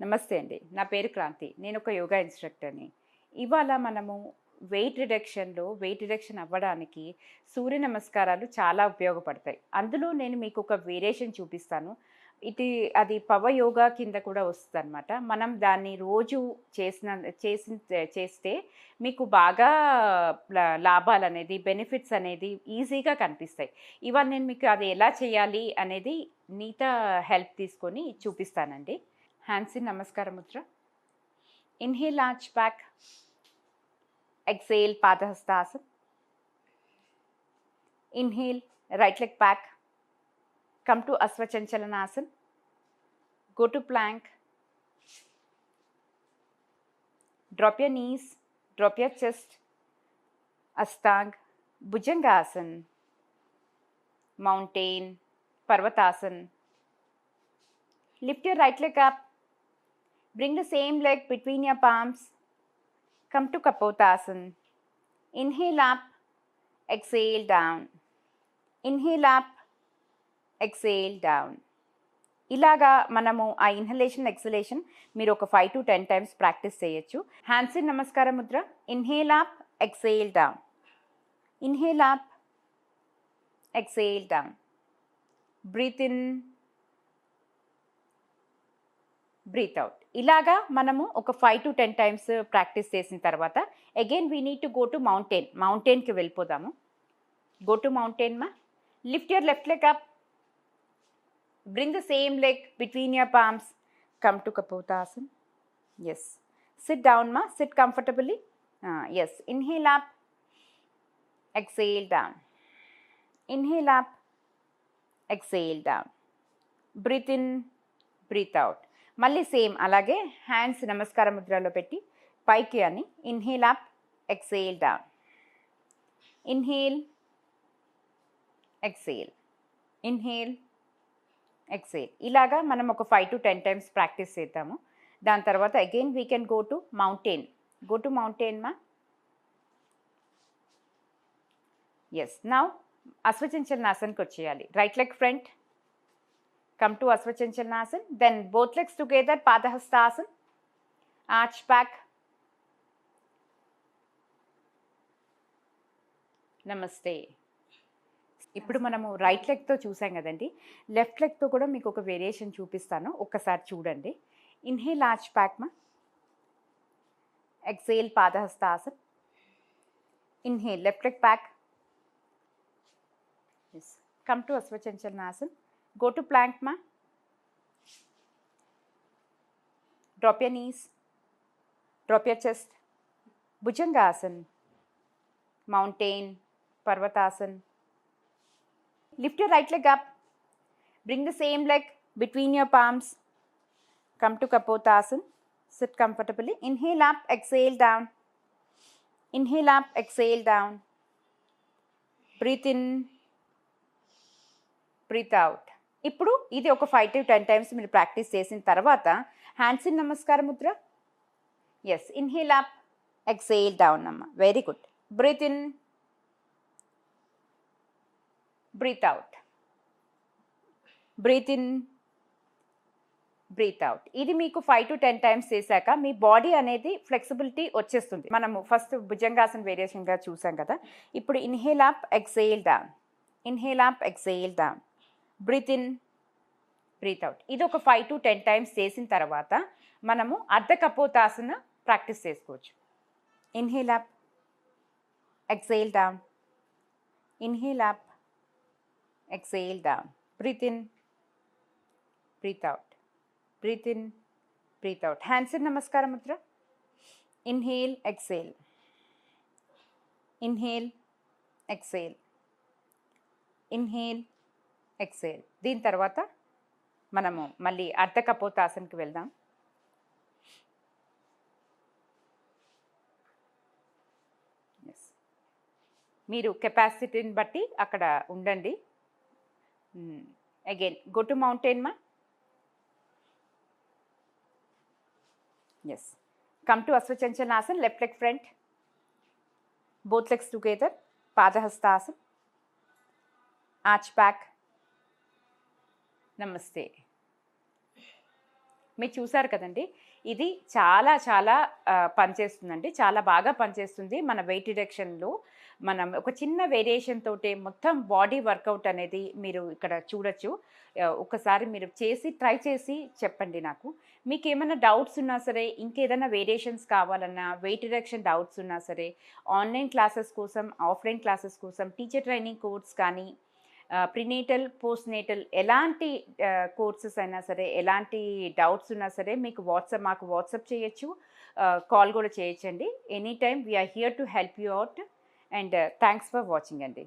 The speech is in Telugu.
నమస్తే అండి. నా పేరు క్రాంతి. నేను ఒక యోగా ఇన్స్ట్రక్టర్ని. ఇవాళ మనము వెయిట్ రిడక్షన్లో వెయిట్ రిడక్షన్ అవ్వడానికి సూర్య నమస్కారాలు చాలా ఉపయోగపడతాయి. అందులో నేను మీకు ఒక వేరియేషన్ చూపిస్తాను. ఇది అది పవ యోగా కింద కూడా వస్తుంది అనమాట మనం దాన్ని రోజు చేసిన చేసి చేస్తే మీకు బాగా లాభాలు అనేది బెనిఫిట్స్ అనేది ఈజీగా కనిపిస్తాయి. ఇవాళ నేను మీకు అది ఎలా చేయాలి అనేది నీత హెల్ప్ తీసుకొని చూపిస్తానండి. Hands in namaskara mudra inhale arch back exhale Padahastasan inhale right leg back come to Asvachanchalanasana, go to plank, drop your knees, drop your chest, Astang, Bhujangasana, mountain, Parvatasana. Lift your right leg up, bring the same leg between your palms, come to Kapotasana. Inhale up, exhale down. Inhale up, exhale down ఇలాగా మనము ఆ ఇన్హలేషన్ ఎక్సలేషన్ మీరు ఒక five to ten times practice చేయొచ్చు. Hands in namaskara mudra. Inhale up exhale down inhale up exhale down breathe in breathe out ఇలాగా మనము ఒక five to ten times practice చేసిన తర్వాత again we need to go to mountain మౌంటైన్కి వెళ్ళిపోదాము. గో టు మౌంటైన్ మా. Lift your left leg up bring the same leg between your palms come to Kapotasan yes sit down మా. Sit comfortably yes inhale up exhale down inhale up exhale down breathe in breathe out మళ్ళీ సేమ్ అలాగే హ్యాండ్స్ నమస్కార ముద్రలో పెట్టి పైకి అని inhale up exhale down. Inhale exhale. Inhale exhale. ఇలాగా మనం ఒక five to ten times practice చేద్దాము. దాని తర్వాత again we can go to mountain go to mountain మా? ఎస్ నౌ అశ్వచంచలనాసన్కి వచ్చేయాలి. Right leg front come to Ashwachanchalanasan then both legs together Padahastasan arch back namaste ఇప్పుడు మనము రైట్ లెగ్తో చూసాం కదండి. లెఫ్ట్ లెగ్తో కూడా మీకు ఒక వేరియేషన్ చూపిస్తాను. ఒక్కసారి చూడండి. ఇన్హేల్ ఆర్చ్ బ్యాక్ మా exhale Padahastasan inhale left leg yes come to Ashwachanchalanasan Go to plank ma. Drop your knees. Drop your chest. Bhujangasana. Mountain. Parvatasana. Lift your right leg up. Bring the same leg between your palms. Come to Kapotasana. Sit comfortably. Inhale up, exhale down. Inhale up, exhale down. Breathe in, breathe out. ఇప్పుడు ఇది ఒక ఫైవ్ టు టెన్ టైమ్స్ మీరు ప్రాక్టీస్ చేసిన తర్వాత hands in namaskara mudra. Yes inhale up exhale down అమ్మ. Very good breathe in breathe out breathe in breathe out ఇది మీకు ఫైవ్ టు టెన్ టైమ్స్ చేశాక మీ బాడీ అనేది ఫ్లెక్సిబిలిటీ వచ్చేస్తుంది. మనము ఫస్ట్ భుజంగాసన్ వేరియేషన్గా చూసాం కదా. ఇప్పుడు inhale up exhale down inhale up exhale down breathe in breathe out. ఇది ఒక ఫైవ్ టు టెన్ టైమ్స్ చేసిన తర్వాత మనము అర్ధ కపోతాసన ప్రాక్టీస్ చేసుకోవచ్చు. Inhale up exhale down inhale up exhale down breathe in breathe out breathe in breathe out hands namaskaram mudra inhale exhale inhale exhale inhale exhale. దీని తర్వాత మనము మళ్ళీ అర్ధ కపోతాసనకి వెళ్దాం. ఎస్ మీరు కెపాసిటీని బట్టి అక్కడ ఉండండి. అగైన్ గో టు మౌంటైన్ మా? Yes come to Ashwachanchanasan left leg front both legs together Padahastasan arch back namaste. మీరు చూసారు కదండి ఇది చాలా చాలా పనిచేస్తుందండి. చాలా బాగా పనిచేస్తుంది. మన వెయిట్ డిడక్షన్లో మనం ఒక చిన్న వేరియేషన్ తోటే మొత్తం బాడీ వర్కౌట్ అనేది మీరు ఇక్కడ చూడొచ్చు. ఒకసారి మీరు చేసి ట్రై చేసి చెప్పండి నాకు. మీకు ఏమైనా డౌట్స్ ఉన్నా సరే ఇంకేదైనా వేరియేషన్స్ కావాలన్నా వెయిట్ డిడక్షన్ డౌట్స్ ఉన్నా సరే ఆన్లైన్ క్లాసెస్ కోసం ఆఫ్లైన్ క్లాసెస్ కోసం టీచర్ ట్రైనింగ్ కోర్స్ కానీ ప్రినేటల్ పోస్ట్ నేటల్ ఎలాంటి కోర్సెస్ అయినా సరే ఎలాంటి డౌట్స్ ఉన్నా సరే మీకు వాట్సాప్ మాకు వాట్సాప్ చేయొచ్చు. కాల్ కూడా చేయొచ్చండి. Any time we're here to help you out and thanks for watching అండి.